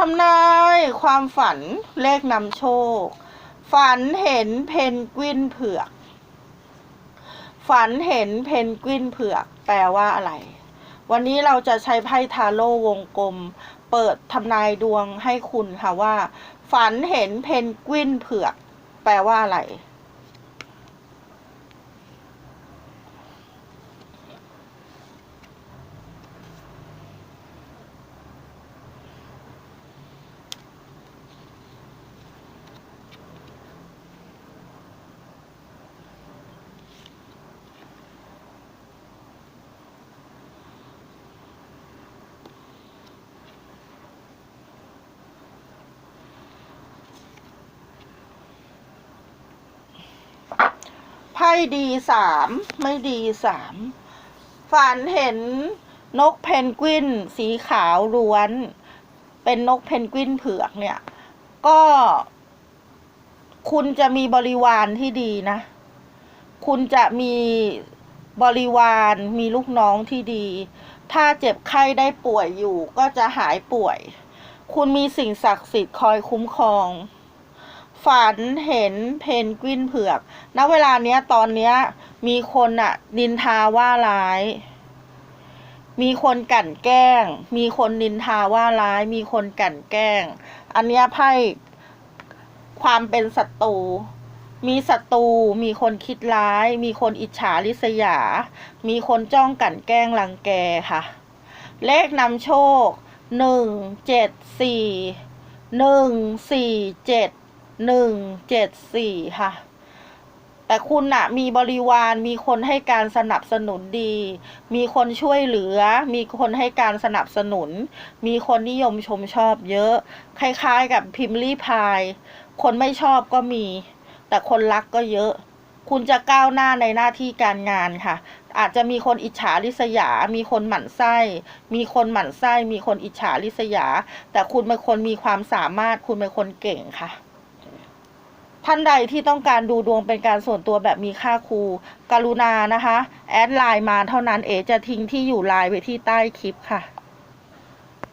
ทำนายความฝันเลขนำโชค ฝันเห็นเพนกวินเผือก ฝันเห็นเพนกวินเผือก แปลว่าอะไร วันนี้เราจะใช้ไพ่ทาโร่วงกลม เปิดทำนายดวงให้คุณค่ะว่า ฝันเห็นเพนกวินเผือก แปลว่าอะไร ไพ่ดีสามไม่ดีสามฝันเห็นนกเพนกวินสีขาวล้วน เป็นนกเพนกวินเผือกเนี่ย ก็ คุณจะมีบริวารที่ดีนะ คุณจะมีบริวารมีลูกน้องที่ดี ถ้าเจ็บไข้ได้ป่วยอยู่ ก็จะหายป่วย คุณมีสิ่งศักดิ์สิทธิ์คอยคุ้มครอง ฝันเห็นเพนกวินเผือก ณ เวลาเนี้ยตอนเนี้ยมีคนอะนินทาว่าร้าย มีคนกลั่นแกล้ง มีคนนินทาว่าร้าย มีคนกลั่นแกล้ง อันเนี้ยไพ่ความเป็นศัตรู มีศัตรู มีคนคิดร้าย มีคนอิจฉาริษยา มีคนจ้องกลั่นแกล้งรังแกค่ะ เลขนำโชคหนึ่งเจ็ดสี่หนึ่งสี่เจ็ด หนึ่งเจ็ดสี่ค่ะ แต่คุณอะมีบริวารมีคนให้การสนับสนุนดี มีคนช่วยเหลือ มีคนให้การสนับสนุน มีคนนิยมชมชอบเยอะ คล้ายๆ กับพิมพ์ลี่พาย คนไม่ชอบก็มี แต่คนรักก็เยอะ คุณจะก้าวหน้าในหน้าที่การงานค่ะอาจจะมีคนอิจฉาริษยา มีคนหมั่นไส้ มีคนหมั่นไส้ มีคนอิจฉาริษยา แต่คุณเป็นคนมีความสามารถ คุณเป็นคนเก่งค่ะ ท่านใดที่ต้องการดูดวงเป็นการส่วนตัวแบบมีค่าครูกรุณานะคะ แอดไลน์มาเท่านั้นเอจะทิ้งที่อยู่ไลน์ไว้ที่ใต้คลิปค่ะ